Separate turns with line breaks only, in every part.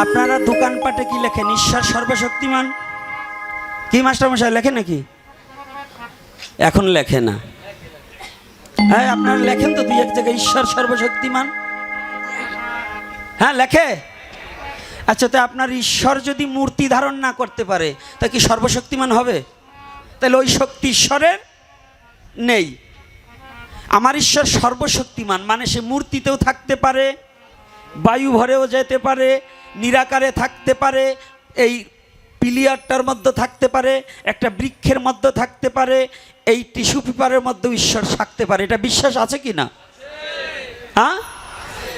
আপনারা দোকানপাটে কি লেখেন? ঈশ্বর সর্বশক্তিমান? কি মাস্টারমশাই লেখে নাকি? এখন লেখে না। হ্যাঁ আপনারা লেখেন তো দুই এক জায়গায় ঈশ্বর সর্বশক্তিমান? হ্যাঁ লেখে। আচ্ছা তো আপনার ঈশ্বর যদি মূর্তি ধারণ না করতে পারে, তা কি সর্বশক্তিমান হবে? তাহলে ওই শক্তি ঈশ্বরের নেই। আমার ঈশ্বর সর্বশক্তিমান মানে সে মূর্তিতেও থাকতে পারে, বায়ু ভরেও যেতে পারে নিরাকারে থাকতে পারে, এই পিলিয়ারটার মধ্যে থাকতে পারে, একটা বৃক্ষের মধ্যে থাকতে পারে, এই টিস্যু পেপারের মধ্যে ঈশ্বর থাকতে পারে। এটা বিশ্বাস আছে কি না? হ্যাঁ?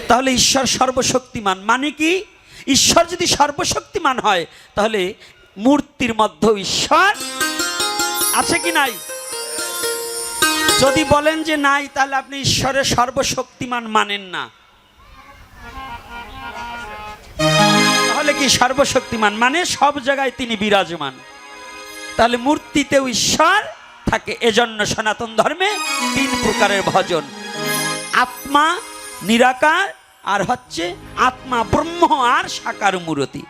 তাহলে ঈশ্বর সর্বশক্তিমান মানে কি? ঈশ্বর যদি সর্বশক্তিমান হয়, তাহলে মূর্তির মধ্যে ঈশ্বর আছে কি নাই? যদি বলেন যে নাই, তাহলে আপনি ঈশ্বরের সর্বশক্তিমান মানেন না। কি সর্বশক্তিমান? মানে সব জায়গায় তিনি বিরাজমান। তাহলে মূর্তিতেও ঈশ্বর থাকে, এজন্য সনাতন ধর্মে তিন প্রকারের ভজন। আত্মা নিরাকার, আর হচ্ছে আত্মা ব্রহ্ম আর সাকার মূরতি।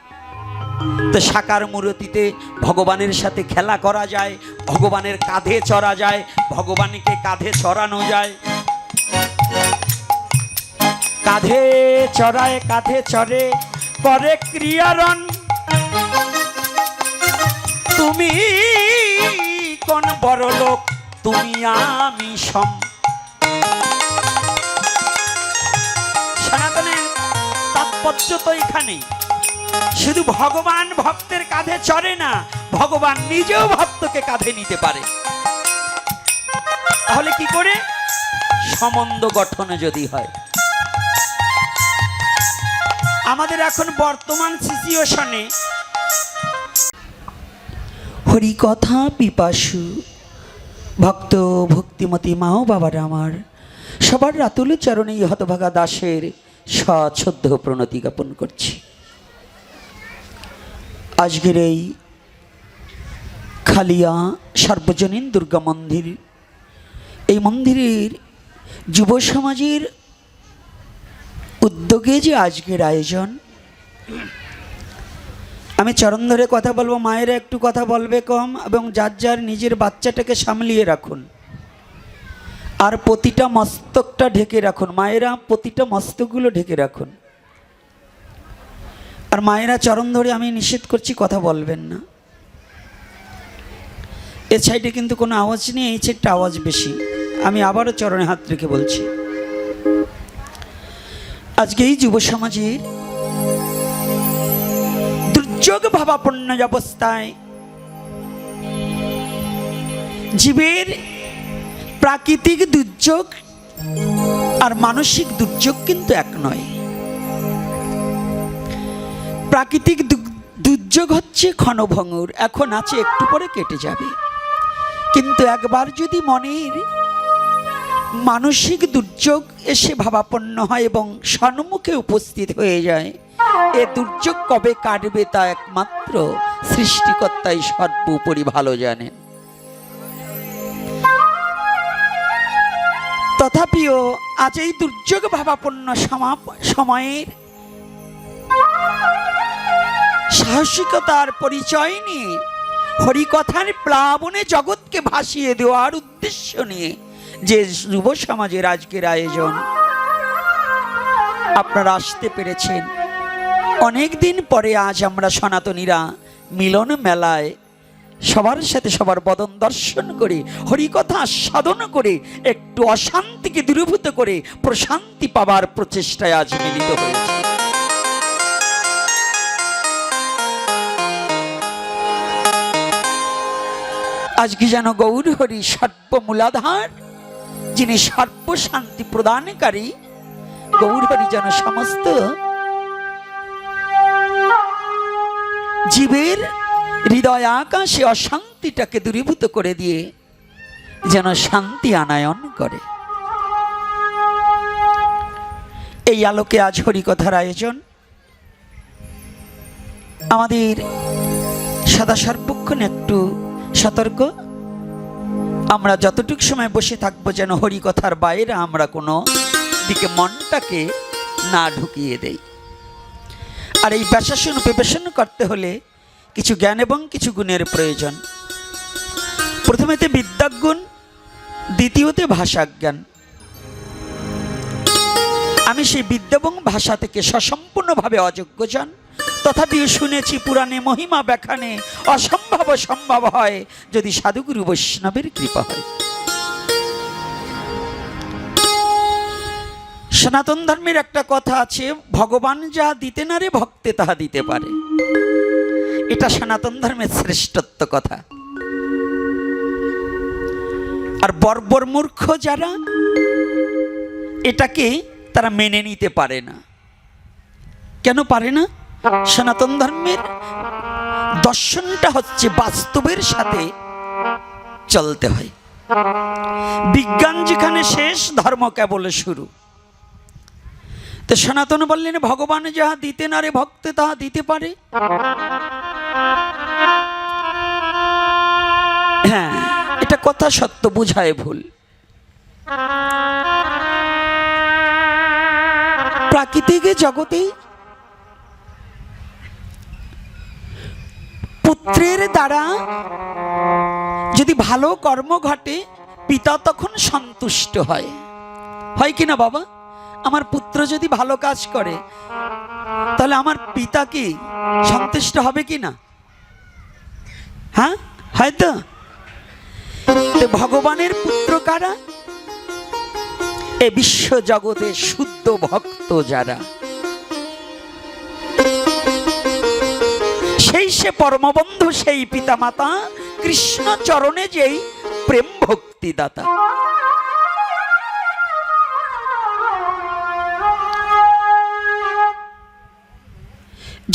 তো সাকার মূরতিতে ভগবানের সাথে খেলা করা যায়, ভগবানের কাঁধে চড়া যায়, ভগবানকে কাঁধে চড়ানো যায়। কাঁধে চড়ায়, কাঁধে চড়ে করে ক্রিয়ারণ। তুমি কোন বড় লোক, তুমি আমি সম। সনাতনের তাৎপর্য তো এখানেই। শুধু ভগবান ভক্তের কাঁধে চড়ে না, ভগবান নিজেও ভক্তকে কাঁধে নিতে পারে। তাহলে কি করে? সম্বন্ধ গঠন যদি হয়। আমাদের এখন বর্তমান সিচুয়েশনে হরি কথা পিপাসু, ভক্ত ভক্তিমতী মাও বাবার আমার, সবার রাতুল চরণে হতভাগা দাসের সশ্রদ্ধ প্রণতি জ্ঞাপন করছি। আজকের এই খালিয়া সার্বজনীন দুর্গা মন্দির, এই মন্দিরের যুব সমাজের উদ্যোগে যে আজকের আয়োজন। আমি চরণ ধরে কথা বলব, মায়েরা একটু কথা বলবে কম এবং যার যার নিজের বাচ্চাটাকে সামলিয়ে রাখুন। আর প্রতিটা মস্তকটা ঢেকে রাখুন, মায়েরা প্রতিটা মস্তকগুলো ঢেকে রাখুন। আর মায়েরা চরণ ধরে আমি নিষেধ করছি, কথা বলবেন না। এ সাইডে কিন্তু কোনো আওয়াজ নেই, এই সাইডটা আওয়াজ বেশি। আমি আবারও চরণে হাত রেখে বলছি। আজকে এই যুব সমাজের দুর্যোগ ভাবাপন্ন অবস্থায় জীবের প্রাকৃতিক দুর্যোগ আর মানসিক দুর্যোগ কিন্তু এক নয়। প্রাকৃতিক দুর্যোগ হচ্ছে ক্ষণভঙ্গুর, এখন আছে একটু পরে কেটে যাবে। কিন্তু একবার যদি মনের মানসিক দুর্যোগ এসে ভাবাপন্ন হয় এবং সম্মুখে উপস্থিত হয়ে যায়। এ দুর্যোগ কবে কাটবে তা একমাত্র সৃষ্টিকর্তাই সর্বোপরি ভালো জানেন। তথাপিও আজ এই দুর্যোগ ভাবাপন্ন সময়ের সাহসিকতার পরিচয় নিয়ে, হরিকথার প্লাবনে জগৎকে ভাসিয়ে দেওয়ার উদ্দেশ্য নিয়ে যে যুব সমাজের আজকের আয়োজন আপনারা আসতে পেরেছেন। অনেক দিন পরে আজ আমরা সনাতনীরা মিলন মেলায় সবার সাথে সবার বদন দর্শন করে, হরিকথা সাধন করে, একটু অশান্তিকে দূরীভূত করে প্রশান্তি পাবার প্রচেষ্টায় আজ মিলিত হয়েছে। আজকে যেন গৌর হরি সর্বমূলাধার যিনি সর্ব শান্তি প্রদানকারী গৌর যেন সমস্ত জীবের হৃদয় আকাশে অশান্তিটাকে দূরীভূত করে দিয়ে যেন শান্তি আনায়ন করে। এই আলোকে আজ হরিকথার আয়োজন। আমাদের সদা সর্বক্ষণ একটু সতর্ক আমরা যতটুকু সময় বসে থাকব যেন হরিকথার বাইরে আমরা কোনো দিকে মনটাকে না ঢুকিয়ে দেই। আর এই ব্যাসাসন উপবেশন করতে হলে কিছু জ্ঞান এবং কিছু গুণের প্রয়োজন। প্রথমেতে বিদ্যাগুণ, দ্বিতীয়তে ভাষাজ্ঞান। আমি সেই বিদ্যা এবং ভাষা থেকে সসম্পূর্ণভাবে অযোগ্যজন তথাপিও শুনেছি পুরাণে, মহিমা ব্যাখানে অসম্ভব সম্ভব হয়। যদি সাধুগুরু বৈষ্ণবের কৃপা হয়। সনাতন ধর্মের একটা কথা আছে, ভগবান যা দিতে না রে ভক্তে তাহা দিতে পারে। এটা সনাতন ধর্মের শ্রেষ্ঠত্ব কথা। আর বর্বর মূর্খ যারা, এটাকে তারা মেনে নিতে পারে না। কেন পারে না? সনাতন ধর্মের দর্শনটা হচ্ছে বাস্তবের সাথে চলতে হয়। বিজ্ঞান যেখানে শেষ, ধর্ম কেবল শুরু। তো সনাতন বললেন, ভগবান যাহা দিতে না রে ভক্তে, তাহা দিতে পারে। হ্যাঁ এটা কথা সত্য, বুঝায় ভুল। প্রাকৃতিক জগতে পুত্রের দ্বারা যদি ভালো কর্ম ঘটে, পিতা তখন সন্তুষ্ট হয়। হয় কি না বাবা? আমার পুত্র যদি ভালো কাজ করে, তাহলে আমার পিতা কি সন্তুষ্ট হবে কি না? হ্যাঁ? হয়তো ভগবানের পুত্র কারা? এ বিশ্ব জগতে শুদ্ধ ভক্ত যারা। সেই সে পরমবন্ধু, সেই পিতামাতা, কৃষ্ণ চরণে যেই প্রেম ভক্তি দাতা।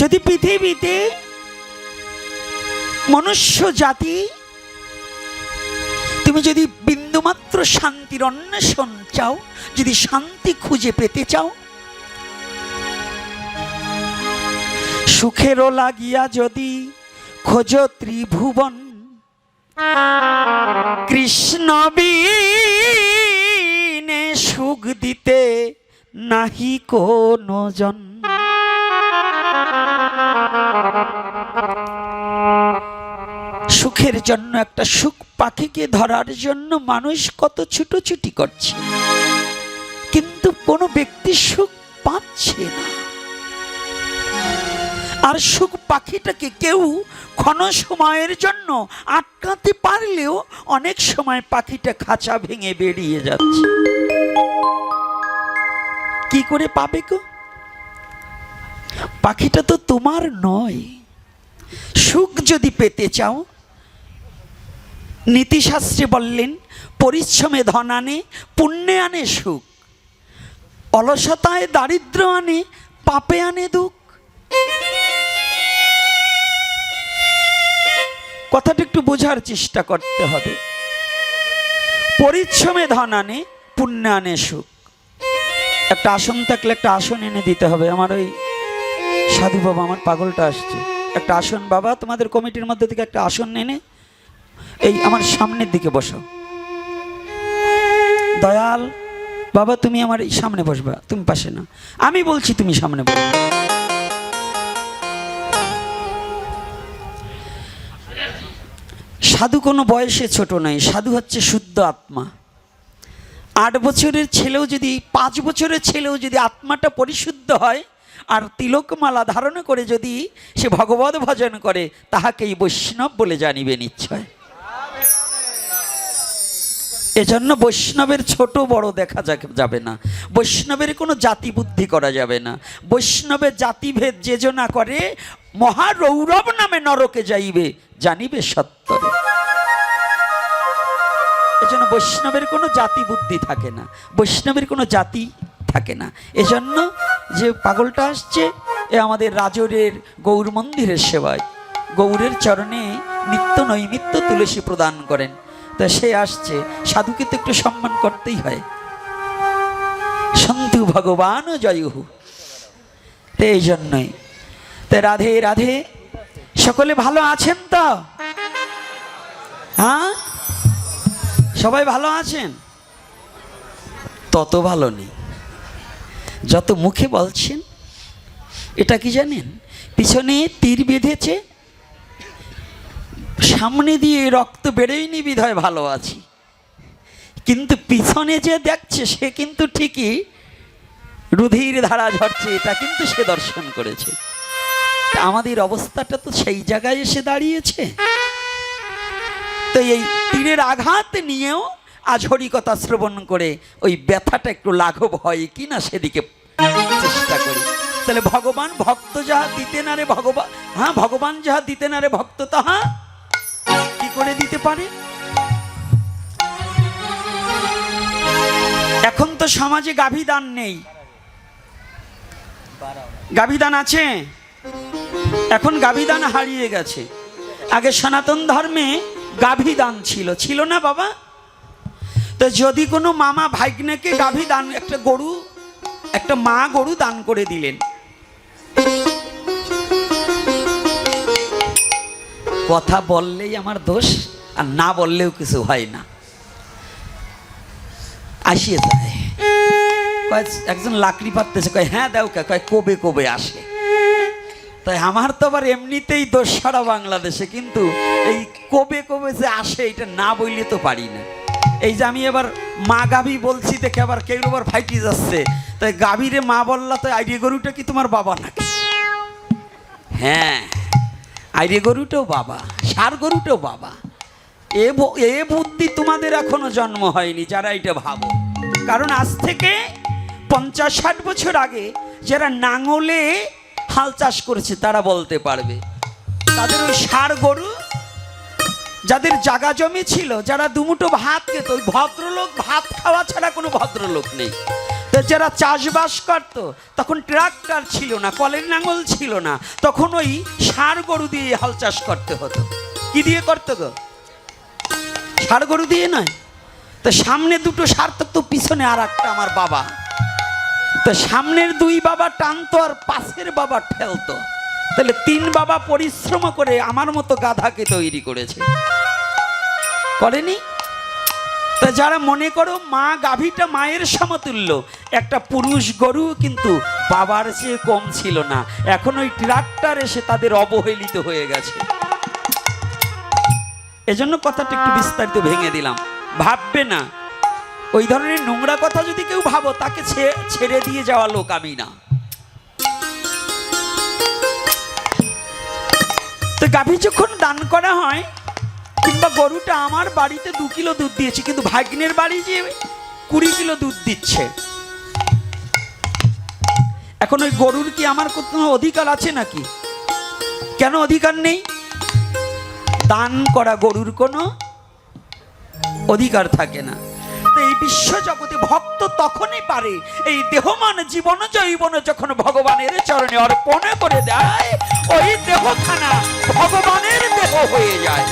যদি পৃথিবীতে মনুষ্য জাতি, তুমি যদি বিন্দুমাত্র শান্তির অন্বেষণ চাও, যদি শান্তি খুঁজে পেতে চাও সুখেরও লাগিয়া যদি খোঁজ ত্রিভুবন। কৃষ্ণ সুখ দিতে নাহি কোনো জন। সুখের জন্য একটা সুখ পাখিকে ধরার জন্য মানুষ কত ছুটোছুটি করছে। কিন্তু কোনো ব্যক্তি সুখ পাচ্ছে না। আর সুখ পাখিটাকে কেউ ক্ষণ সময়ের জন্য আটকাতে পারলেও অনেক সময় পাখিটা খাঁচা ভেঙে বেরিয়ে যাচ্ছে। কি করে পাবে গো? পাখিটা তো তোমার নয়। সুখ যদি পেতে চাও, নীতিশাস্ত্রে বললেন, পরিশ্রমে ধন আনে, পুণ্যে আনে সুখ। অলসতায় দারিদ্র আনে, পাপে আনে দুঃখ। কথাটা একটু বোঝার চেষ্টা করতে হবে। পরিশ্রমে ধন আনে পুণ্যে আনে সুখ। একটা আসন থাকলে একটা আসন এনে দিতে হবে। আমার ওই সাধু বাবা, আমার পাগলটা আসছে। একটা আসন বাবা, তোমাদের কমিটির মধ্যে থেকে একটা আসন এনে এই আমার সামনের দিকে বসো। দয়াল, বাবা, তুমি আমার সামনে বসবা, তুমি পাশে না। আমি বলছি তুমি সামনে বসো। সাধু কোনো বয়সে ছোট নয়, সাধু হচ্ছে শুদ্ধ আত্মা। আট বছরের ছেলেও যদি, পাঁচ বছরের ছেলেও যদি আত্মাটা পরিশুদ্ধ হয়, আর তিলকমালা ধারণ করে যদি সে ভগবত ভজন করে, তাহাকেই বৈষ্ণব বলে জানিবে নিশ্চয়। এজন্য বৈষ্ণবের ছোট বড় দেখা যাবে না। বৈষ্ণবের কোনো জাতি বুদ্ধি করা যাবে না। বৈষ্ণবের জাতিভেদ যে যেজনা করে, মহারৌরব নামে নরকে যাইবে, জানিবে সত্তরে এজন্য বৈষ্ণবের কোনো জাতি বুদ্ধি থাকে না। বৈষ্ণবের কোনো জাতি থাকে না। এজন্য যে পাগলটা আসছে, এ আমাদের রাজরের গৌর মন্দিরের সেবায়, গৌরের চরণে নিত্য নৈমিত্য তুলসী প্রদান করেন। তা সে আসছে। সাধুকে তো একটু সম্মান করতেই হয়। সন্তু ভগবান জয়হু। এই জন্যই। তো রাধে রাধে। সকলে ভালো আছেন তো? হ্যাঁ? সবাই ভালো আছেন? তত ভালো নেই। যত মুখে বলছেন, এটা কি জানেন? পিছনে তীর বেঁধেছে সামনে দিয়ে রক্ত বেরোয়নি বিধায় ভালো আছি। কিন্তু পিছনে যে দেখছে, সে কিন্তু ঠিকই রুধির ধারা ঝরছে, এটা কিন্তু সে দর্শন করেছে। আমাদের অবস্থাটা তো সেই জায়গায় এসে দাঁড়িয়েছে। তো এই তীরের আঘাত নিয়েও আজ হরিকথা শ্রবণ করে ওই ব্যথাটা একটু লাঘব হয় কি না সেদিকে চেষ্টা করি। তাহলে ভগবান ভক্ত যাহা দিতে না রে ভগবান হ্যাঁ ভগবান যাহা দিতে না রে ভক্ত তাহা করে দিতে পারে? এখন তো সমাজে গাভীদান নেই। গাভীদান আছে? এখন গাভীদান হারিয়ে গেছে। আগে সনাতন ধর্মে গাভীদান ছিল। ছিল না বাবা? তো যদি কোনো মামা ভাগ্নেকে গাভী দান একটা গরু, একটা মা গরু দান করে দিলেন কথা বললেই আমার দোষ, আর না বললেও কিছু হয় না। আসিয়ে যায় কয়, একজন লাকড়ি পাততেছে, কয় হ্যাঁ দাও কে। কয়, কবে কবে আসে তাই আমার তো আবার এমনিতেই দোষ সারা বাংলাদেশে, কিন্তু এই কবে কবে যে আসে, এটা না বললে তো পারি না। এই যে আমি এবার মা গাভী বলছি, দেখে আবার কেউ আবার ফাইটি যাচ্ছে। তাই গাভীরে মা বললা, তো আইডিয়া গরুটা কি তোমার বাবা নাকি? হ্যাঁ। আইডিয়া গরুটাও বাবা, সার গরুটাও বাবা। এ এ বুদ্ধি তোমাদের এখনও জন্ম হয়নি, যারা এটা ভাবো। কারণ আজ থেকে পঞ্চাশ ষাট বছর আগে যারা নাঙলে হাল চাষ করেছে, তারা বলতে পারবে। তাদের ওই সার গরু, যাদের জাগা জমি ছিল, যারা দুমুটো ভাত খেত, ওই ভদ্রলোক ভাত খাওয়া ছাড়া কোনো ভদ্রলোক নেই। যারা চাষবাস করত, তখন ট্রাক্টর ছিল না, কলের নাঙল ছিল না, তখন ওই সার গরু দিয়ে হাল চাষ করতে হতো। কি দিয়ে করতো গো? ষাড় গরু দিয়ে নয়। তো সামনে দুটো সার তো পিছনে আর একটা আমার বাবা। তো সামনের দুই বাবা টানতো আর পাশের বাবা ঠেলতো। তাহলে তিন বাবা পরিশ্রম করে আমার মতো গাধাকে তৈরি করেছে। করেনি? তা যারা মনে করো মা গাভীটা মায়ের সমতুল্য, একটা পুরুষ গরু কিন্তু বাবার চেয়ে কম ছিল না। এখন ওই ট্রাক্টর এসে তাদের অবহেলিত হয়ে গেছে। এজন্য কথাটা একটু বিস্তারিত ভেঙে দিলাম। ভাববে না। ওই ধরনের নোংরা কথা যদি কেউ ভাবো, তাকে ছেড়ে দিয়ে যাওয়া লোক আমি না। তো গাভী যখন দান করা হয় কিংবা গরুটা আমার বাড়িতে দু কিলো দুধ দিয়েছে, কিন্তু ভাগ্নের বাড়ি যে কুড়ি কিলো দুধ দিচ্ছে। এখন ওই গরুর কি আমার কোনো অধিকার আছে নাকি? কেন অধিকার নেই? দান করা গরুর কোনো অধিকার থাকে না। এই বিশ্ব জগতে ভক্ত তখনই পারে, এই দেহমান জীবন জৈবন যখন ভগবানের চরণে অর্পণ করে দেয়, ওই দেহখানা ভগবানের দেহ হয়ে যায়।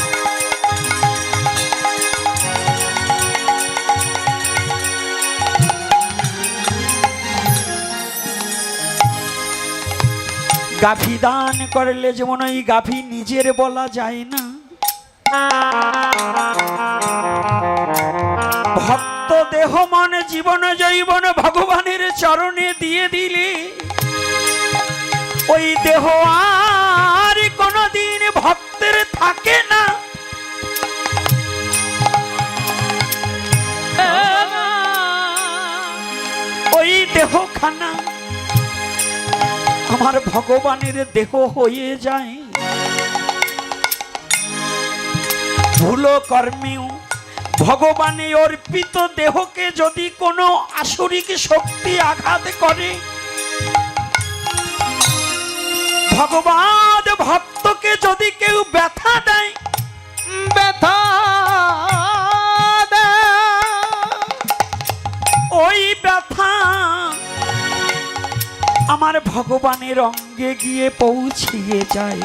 গাভী দান করলে যেমন ওই গাভী নিজের বলা যায় না। ভক্ত দেহ, মন, জীবন জৈবন ভগবানের চরণে দিয়ে দিলে ওই দেহ আর কোনদিন ভক্তের থাকে না। ওই দেহখানা আমার ভগবানের দেহ হয়ে যায়। ভুল কর্মেও ভগবানে অর্পিত দেহকে যদি কোনো আসরিক শক্তি আঘাত করে, ভগবান ভক্তকে যদি কেউ ব্যথা দেয় ভগবানের অঙ্গে গিয়ে পৌঁছিয়ে যায়।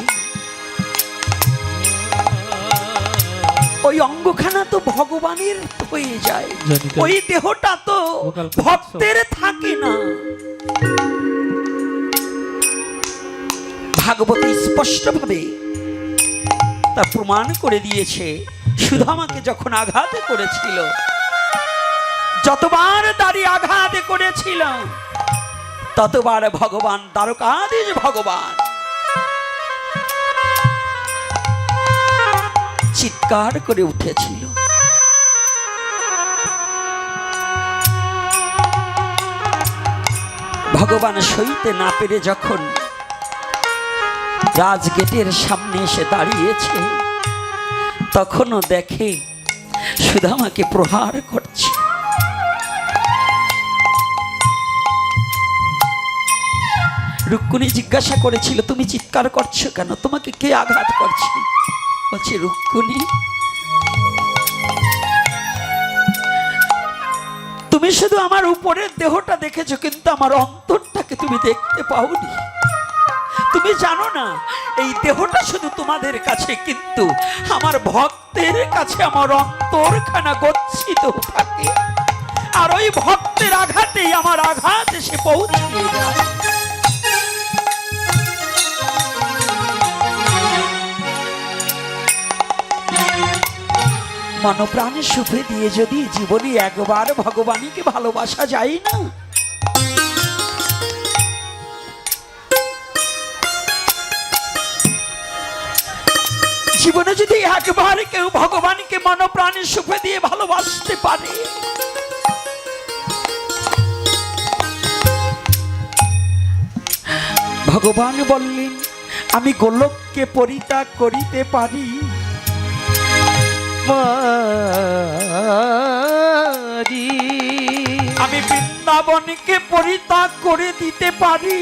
ওই অঙ্গখানা তো ভগবানের হয়ে যায়। ওই দেহটা তো ভক্তের থাকে না। ভাগবত স্পষ্টভাবে তা প্রমাণ করে দিয়েছে। সুধামাকে যখন আঘাত করেছিল যতবার দাঁড়িয়ে আঘাত করেছিল ততবার ভগবান দ্বারকাধীশ ভগবান। চিৎকার করে উঠেছিল। ভগবান সইতে না পেরে যখন রাজগেটের সামনে এসে দাঁড়িয়েছে, তখনও দেখে সুদামাকে প্রহার রুক্কুনি জিজ্ঞাসা করেছিল, তুমি চিৎকার করছ কেন? তোমাকে কে আঘাত করছে? বলছে রুক্কুনি তুমি শুধু আমার উপরের দেহটা দেখেছ, কিন্তু আমার অন্তরটাকে তুমি দেখতে পাওনি। তুমি জানো না, এই দেহটা শুধু তোমাদের কাছে, কিন্তু আমার ভক্তের কাছে আমার অন্তরখানা গচ্ছিত থাকে। আর ওই ভক্তের আঘাতেই আমার আঘাত এসে পৌঁছিয়ে যায়। মনপ্রাণে সুখে দিয়ে যদি জীবনে একবার ভগবানকে ভালোবাসা যায় না? জীবনে যদি একবার কেউ ভগবানকে মনপ্রাণে সুখে দিয়ে ভালোবাসতে পারে, ভগবান বললেন, আমি গোলককে পরিত্যাগ করিতে পারি।
মারি
আমি বৃন্দাবনকে পরিত্যাগ করে দিতে পারি।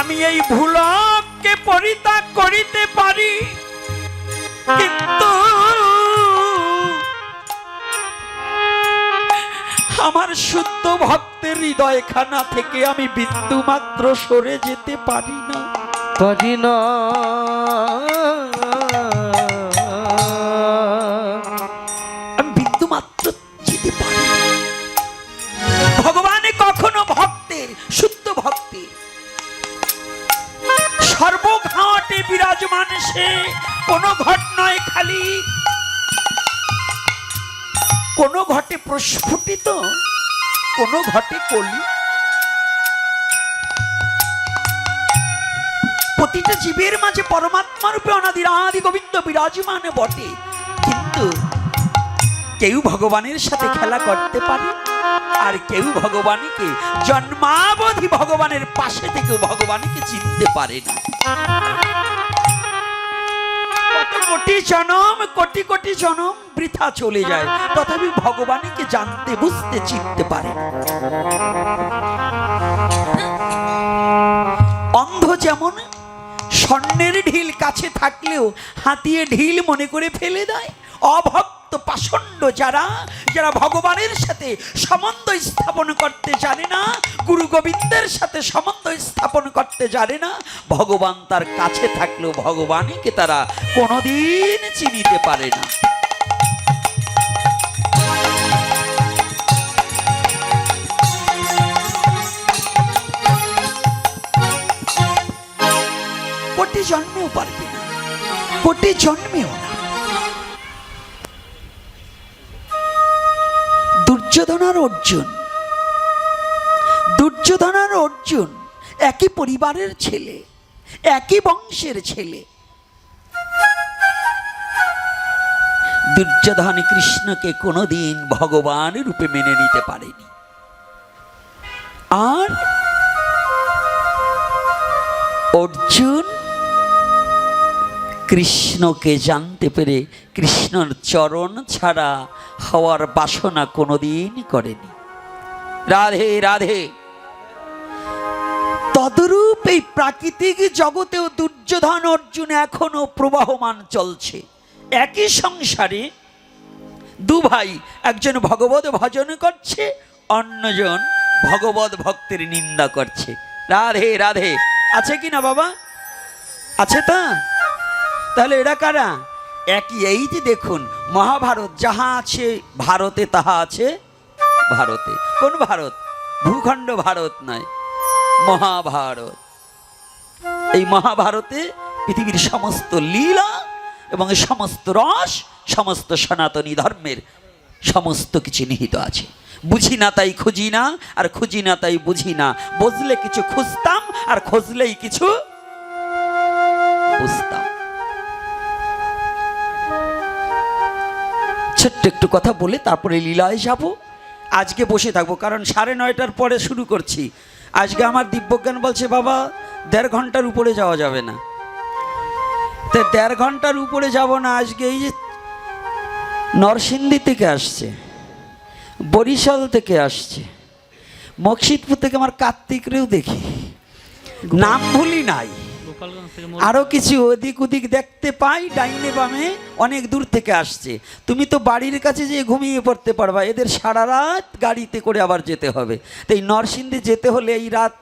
আমি এই ভুলককে পরিত্যাগ করিতে পারি। কিন্তু আমার শুদ্ধ ভক্তের হৃদয়খানা থেকে আমি বিন্দু মাত্র সরে যেতে পারি না।
পারি না।
আমি বিন্দু মাত্র যেতে পারি না। ভগবান কখনো ভক্তের শুদ্ধ ভক্তের। সর্বঘাটে বিরাজমান সে কোনো ঘট নয় খালি কোনো ঘটে প্রস্ফুটিত, কোনো ঘটে কলি। প্রতিটা জীবের মাঝে পরমাত্মা রূপে অনাদির আদি গোবিন্দ বিরাজমান বটে। কিন্তু কেউ ভগবানের সাথে খেলা করতে পারে, আর কেউ ভগবানকে জন্মাবধি ভগবানের পাশে থেকেও ভগবানকে চিনতে পারে না। কোটি জনম, কোটি কোটি জনম বৃথা চলে যায়। তথাপি ভগবানকে জানতে, বুঝতে, চিনতে পারে। অন্ধ যেমন স্বর্ণের ঢিল কাছে থাকলেও হাতিয়ে ঢিল মনে করে ফেলে দেয়, অভক্ত পাষণ্ড যারা যারা ভগবানের সাথে সম্বন্ধ স্থাপন করতে জানে না, গুরু গোবিন্দের সাথে সম্বন্ধ স্থাপন করতে জানে না, ভগবান তার কাছে থাকলেও ভগবানকে তারা কোনোদিন চিনিতে পারে না। কোটি জন্মেও পারবে না, কোটি জন্মেও না। দুর্যোধন আর অর্জুন। দুর্যোধন আর অর্জুন একই পরিবারের ছেলে, একই বংশের ছেলে। দুর্যোধন কৃষ্ণকে কোনোদিন ভগবান রূপে মেনে নিতে পারেনি। আর অর্জুন কৃষ্ণকে জানতে পেরে কৃষ্ণর চরণ ছাড়া হওয়ার বাসনা কোনোদিন করেনি। রাধে রাধে। তদরূপ এই প্রাকৃতিক জগতেও দুর্যোধন অর্জুন এখনও প্রবাহমান চলছে। একই সংসারে দু ভাই, একজন ভগবত ভজন করছে, অন্যজন ভগবত ভক্তের নিন্দা করছে। রাধে রাধে। আছে কি না বাবা? আছে তা? তাহলে এরা কারা? একই এই যে দেখুন, মহাভারত, যাহা আছে ভারতে, তাহা আছে ভারতে। কোন ভারত? ভূখণ্ড ভারত নয়, মহাভারত। এই মহাভারতে পৃথিবীর সমস্ত লীলা এবং সমস্ত রস, সমস্ত সনাতনী ধর্মের সমস্ত কিছু নিহিত আছে। বুঝি না তাই খুঁজি না, আর খুঁজি না তাই বুঝি না। বুঝলে কিছু খুঁজতাম, আর খুঁজলেই কিছু বুঝতাম। ছোট্ট একটু কথা বলে তারপরে লীলায় যাব। আজকে বসে থাকব, কারণ সাড়ে নয়টার পরে শুরু করছি। আজকে আমার দিব্যজ্ঞান বলছে, বাবা, দেড় ঘণ্টার উপরে যাওয়া যাবে না। তো দেড় ঘণ্টার উপরে যাব না, আজকে এই যে নরসিংদী থেকে আসছে, বরিশাল থেকে আসছে মকসিদপুর থেকে আমার কার্তিকরেও দেখি। নাম ভুলি নাই। আরও কিছু ওদিক ওদিক দেখতে পাই, ডাইনে বামে অনেক দূর থেকে আসছে। তুমি তো বাড়ির কাছে যে ঘুমিয়ে পড়তে পারবা, এদের সারা রাত গাড়িতে করে আবার যেতে হবে। তো এই নরসিংদী যেতে হলে এই রাত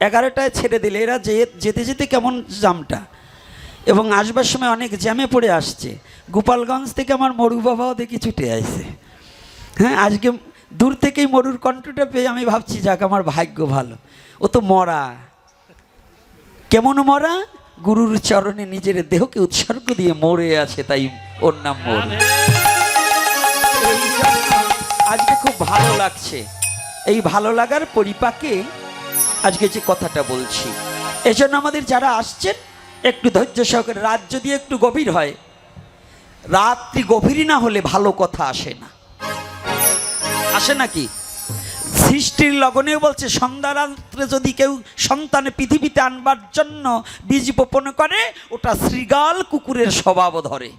এগারোটায় ছেড়ে দিলে, এরা যেতে যেতে কেমন জামটা? এবং আসবার সময় অনেক জ্যামে পড়ে আসছে। গোপালগঞ্জ থেকে আমার মরু বাবাও দেখি ছুটে আসছে হ্যাঁ আজকে দূর থেকেই মরুর কণ্ঠটা পেয়ে আমি ভাবছি, যাক আমার ভাগ্য ভালো। ও তো মরা। কেমন মরা? গুরুর চরণে নিজের দেহকে উৎসর্গ দিয়ে মরে আছে তাই ওর নাম আজকে খুব ভালো লাগছে। এই ভালো লাগার পরিপাকে আজকে যে কথাটা বলছি। এজন্য আমাদের যারা আসছেন, একটু ধৈর্য সহকারে রাত যদি একটু গভীর হয়। রাত্রি গভীর না হলে ভালো কথা আসে না। আসে নাকি সৃষ্টির লগনেও বলছে সন্ধ্যা রাত্রে যদি কেউ সন্তানে পৃথিবীতে আনবার জন্য বীজ বপন করে, ওটা শ্রীগাল কুকুরের স্বভাব ধরে।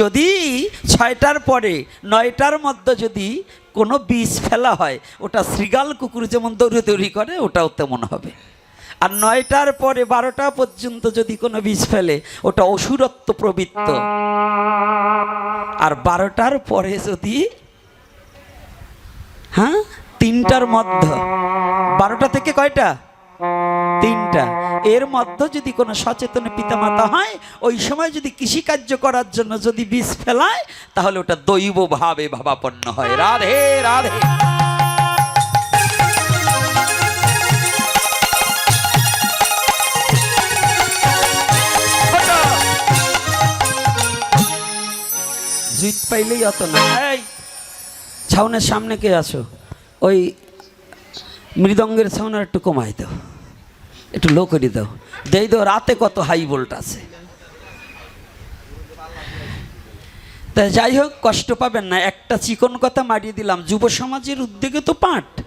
যদি ছয়টার পরে, নয়টার মধ্যে যদি কোনো বীজ ফেলা হয়, ওটা শ্রীগাল কুকুর যেমন দৌড়ি করে, ওটাও তেমন হবে। আর নয়টার পরে বারোটা পর্যন্ত যদি কোনো বীজ ফেলে, ওটা অসুরত্ব প্রবৃত্ত। আর বারোটার পরে যদি হ্যাঁ? তিনটার মধ্য। বারোটা থেকে কয়টা? তিনটা। এর মধ্যে যদি কোনো সচেতন পিতামাতা হয়, ওই সময় যদি কৃষিকার্য করার জন্য যদি বীজ ফেলায়, তাহলে ওটা দৈব ভাবে ভাবাপন্ন হয়। রাধে রাধে। জুইট পাইলেই অত না ছাউনের সামনে কে আছো? ওই মৃদঙ্গের ছাউন একটু কমাই দাও। একটু লো করে দাও। দেই দাও, রাতে কত হাই ভোল্ট আছে। তা যাই হোক, কষ্ট পাবেন না। একটা চিকন কথা মারিয়ে দিলাম। যুব সমাজের উদ্যোগে তো পাঠ।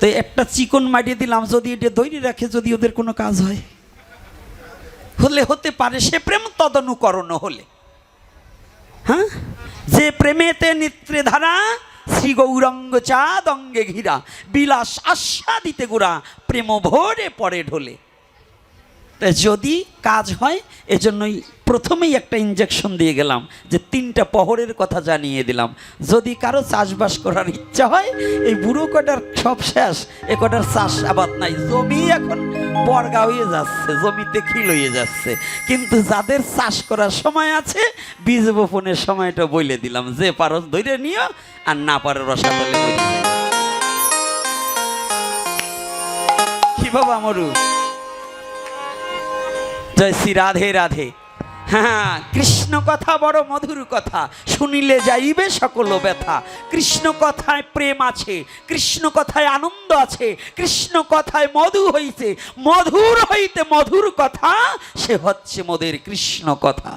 তো একটা চিকন মারিয়ে দিলাম, যদি এটা দৈরি রাখে, যদি ওদের কোনো কাজ হয়। হলে হতে পারে, সে প্রেম তদনুকরণ হলে। হ্যাঁ? যে প্রেমেতে নেত্রে ধারা শ্রী গৌরঙ্গ চাঁদ অঙ্গে ঘিরা বিলাস আস্বাদিতে গোড়া প্রেম ভরে পড়ে ঢোলে। যদি কাজ হয়, এজন্যই প্রথমেই একটা ইঞ্জেকশন দিয়ে গেলাম, যে তিনটা পহরের কথা জানিয়ে দিলাম। যদি কারও চাষবাস করার ইচ্ছা হয়, এই বুড়ো কটার সব শেষ, এ কটার চাষ আবাদ নাই। জমি এখন বর্গা হয়ে যাচ্ছে, জমিতে খিল হয়ে যাচ্ছে। কিন্তু যাদের চাষ করার সময় আছে, বীজ বপনের সময়টা বলে দিলাম। যে পারো ধরে নিও, আর না পারো রসাতলে। কি বাবা মরু? জয় শ্রী রাধে রাধে। হ্যাঁ কৃষ্ণ কথা বড় মধুর কথা, শুনিলে যাইবে সকল ব্যথা। কৃষ্ণ কথায় প্রেম আছে, কৃষ্ণ কথায় আনন্দ আছে, কৃষ্ণ কথায় মধু হইতে মধুর হইতে মধুর কথা, সে হচ্ছে মোদের কৃষ্ণ কথা।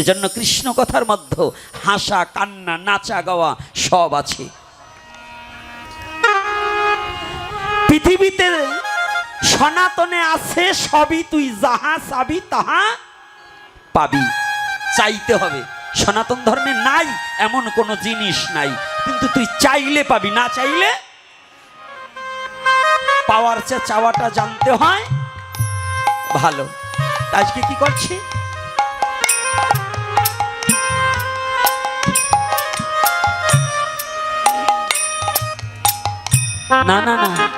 এজন্য কৃষ্ণ কথার মধ্যে হাসা, কান্না, নাচা, গাওয়া সব আছে। পৃথিবীতে সনাতনে আছে সবই তুই যাহা চাবি তাহা পাবি। চাইতে হবে। সনাতন ধর্মে নাই, এমন কোনো জিনিস নাই। কিন্তু তুই চাইলে পাবি, না চাইলে পাওয়ার চেয়ে চাওয়াটা জানতে হয়। ভালো। আজকে কি করছি? না না না।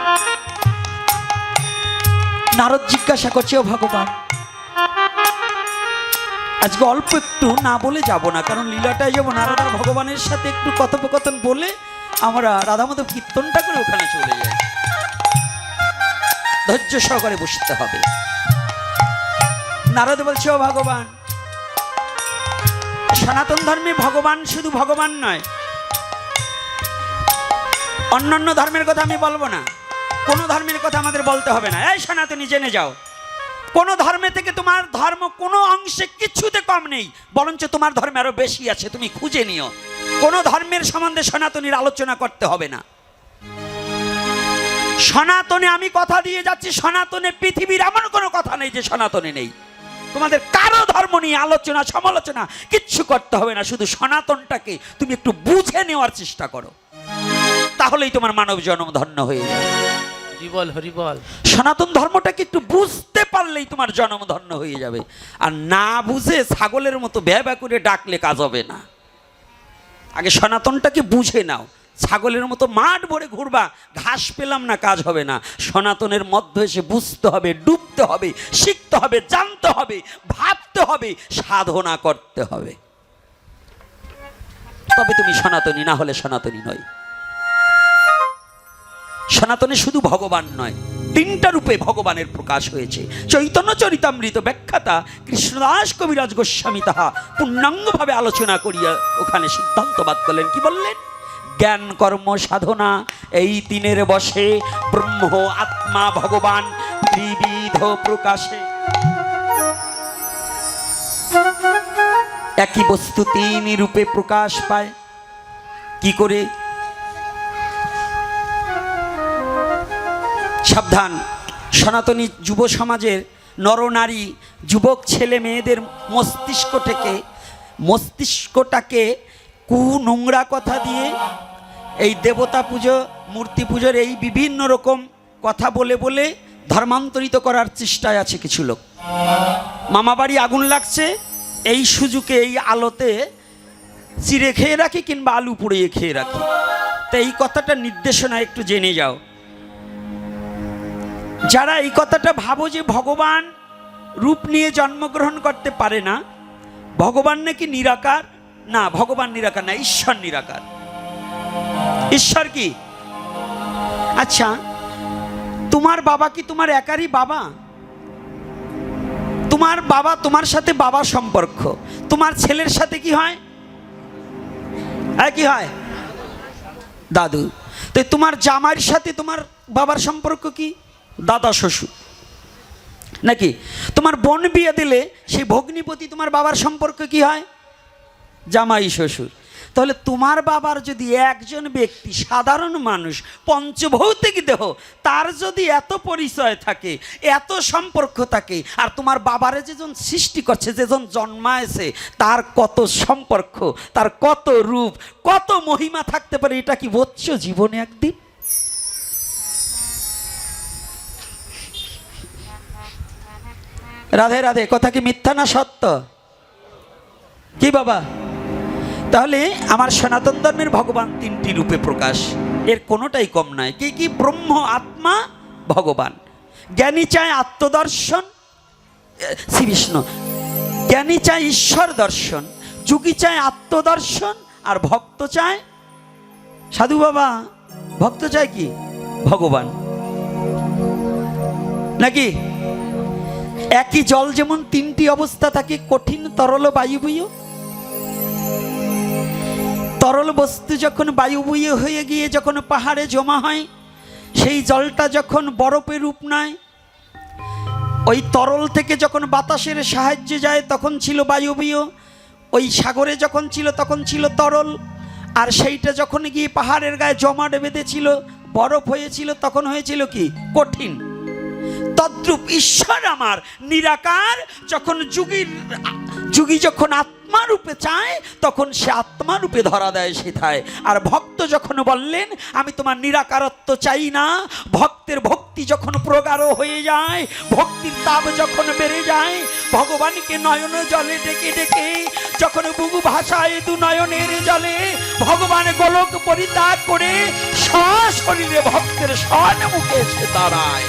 নারদ জিজ্ঞাসা করছে, ও ভগবান, আজকে অল্প একটু না বলে যাব না, কারণ লীলাটাই যাব আর ভগবানের সাথে একটু কথোপকথন বলে আমরা রাধামাধব কীর্তনটা করে ওখানে চলে যাই। ধৈর্য সহকারে বসতে হবে। নারদ বলছে, ও ভগবান, সনাতন ধর্মে ভগবান শুধু ভগবান নয়। অন্যান্য ধর্মের কথা আমি বলব না। কোনো ধর্মের কথা আমাদের বলতে হবে না। এই সনাতনী, জেনে যাও। কোনো ধর্মে থেকে তোমার ধর্ম কোনো অংশে কিছুতে কম নেই, বরঞ্চ তোমার ধর্মে আরও বেশি আছে, তুমি খুঁজে নিও। কোনো ধর্মের সম্বন্ধে সনাতনীর আলোচনা করতে হবে না। সনাতনে আমি কথা দিয়ে যাচ্ছি, সনাতনে পৃথিবীর এমন কোনো কথা নেই যে সনাতনে নেই। তোমাদের কারও ধর্ম নিয়ে আলোচনা, সমালোচনা কিচ্ছু করতে হবে না, শুধু সনাতনটাকে তুমি একটু বুঝে নেওয়ার চেষ্টা করো। তাহলেই তোমার মানব জন্ম ধন্য হয়ে যাবে।
হরিবল হরিবল
সনাতন ধর্মটাকে একটু বুঝতে পারলেই তোমার জন্ম ধন্য হয়ে যাবে। আর না বুঝে ছাগলের মতো ব্যবা করে ডাকলে কাজ হবে না। আগে সনাতনটাকে বুঝে নাও। ছাগলের মতো মাঠ ভরে ঘুরবা, ঘাস পেলাম না, কাজ হবে না। সনাতনের মধ্যে এসে বুঝতে হবে, ডুবতে হবে, শিখতে হবে, জানতে হবে, ভাবতে হবে, সাধনা করতে হবে। তবে তুমি সনাতনী, না হলে সনাতনী নয়। সনাতনে শুধু ভগবান নয়, তিনটা রূপে ভগবানের প্রকাশ হয়েছে। চৈতন্য চরিতামৃত ব্যাখ্যাতা কৃষ্ণদাস কবিরাজ গোস্বামী তাহা পূর্ণাঙ্গভাবে আলোচনা করিয়া ওখানে সিদ্ধান্তবাদ করলেন। কি বললেন? জ্ঞান, কর্ম, সাধনা, এই তিনের বসে ব্রহ্ম, আত্মা, ভগবান ত্রিবিধ প্রকাশে। একই বস্তু তিন রূপে প্রকাশ পায়। কি করে? সাবধান। সনাতনী যুব সমাজের নরনারী যুবক ছেলে মেয়েদের মস্তিষ্ক থেকে, মস্তিষ্কটাকে কু নোংরা কথা দিয়ে এই দেবতা পুজো, মূর্তি পুজোর এই বিভিন্ন রকম কথা বলে বলে ধর্মান্তরিত করার চেষ্টায় আছে কিছু লোক। মামাবাড়ি আগুন লাগছে, এই সুযোগে, এই আলোতে চিড়ে খেয়ে রাখি কিংবা আলু পুড়িয়ে খেয়ে রাখি। তো এই কথাটা নির্দেশনা একটু জেনে যাও। যারা এই কথাটা ভাবো যে ভগবান রূপ নিয়ে জন্মগ্রহণ করতে পারে না, ভগবান নাকি নিরাকার? না, ভগবান নিরাকার না, ঈশ্বর নিরাকার। ঈশ্বর কি? আচ্ছা তোমার বাবা কি তোমার একারই বাবা? তোমার বাবা তোমার সাথে বাবা সম্পর্ক, তোমার ছেলের সাথে কি হয়? কি হয়? দাদু। তো তোমার জামাইয়ের সাথে তোমার বাবার সম্পর্ক কি? দাদা শ্বশুর। নাকি? তোমার বোন বিয়ে দিলে সেই ভগ্নিপতি তোমার বাবার সম্পর্ক কি হয়? জামাই শ্বশুর। তাহলে তোমার বাবার যদি একজন ব্যক্তি সাধারণ মানুষ, পঞ্চভৌতিক দেহ, তার যদি এত পরিচয় থাকে, এত সম্পর্ক থাকে, আর তোমার বাবারে যেজন সৃষ্টি করছে, যেজন জন্মায়ছে, তার কত সম্পর্ক, তার কত রূপ, কত মহিমা থাকতে পারে, এটা কি বোধছ জীবনে একদিন? রাধে রাধে, কথা কি মিথ্যা না সত্য? কি বাবা? তাহলে আমার সনাতন ধর্মের ভগবান তিনটি রূপে প্রকাশ। এর কোনোটাই কম নয় কি কি? ব্রহ্ম, আত্মা, ভগবান। জ্ঞানী চায় আত্মদর্শন শ্রীকৃষ্ণ জ্ঞানী চায় ঈশ্বর দর্শন, যুগী চায় আত্মদর্শন, আর ভক্ত চায় সাধু বাবা। ভক্ত চায় কি? ভগবান। নাকি? একই জল যেমন তিনটি অবস্থা থাকে, কঠিন, তরল, বায়ুবীয়। তরল বস্তু যখন বায়ুবীয় হয়ে গিয়ে যখন পাহাড়ে জমা হয়, সেই জলটা যখন বরফে রূপ নেয়, ওই তরল থেকে যখন বাতাসের সাহায্যে যায়, তখন ছিল বায়ুবীয়। ওই সাগরে যখন ছিল, তখন ছিল তরল। আর সেইটা যখন গিয়ে পাহাড়ের গায়ে জমাট বেঁধেছিল, বরফ হয়েছিল, তখন হয়েছিল কি? কঠিন। তদ্রূপ ঈশ্বর আমার নিরাকার যখন যুগীর যুগী যখন আত্মারূপে চায়, তখন সে আত্মারূপে ধরা দেয় সেথায় আর ভক্ত যখন বললেন, আমি তোমার নিরাকারত্ব চাই না। ভক্তের ভক্তি যখন প্রগাঢ় হয়ে যায়, ভক্তির তাপ যখন বেড়ে যায়, ভগবানকে নয়ন জলে ডেকে ডেকে, যখন বুগু ভাষায় দু নয়নের জলে, ভগবান গোলক পরিত্যাগ করে সশরীরে ভক্তের স্বর্ণ মুখে এসে দাঁড়ায়।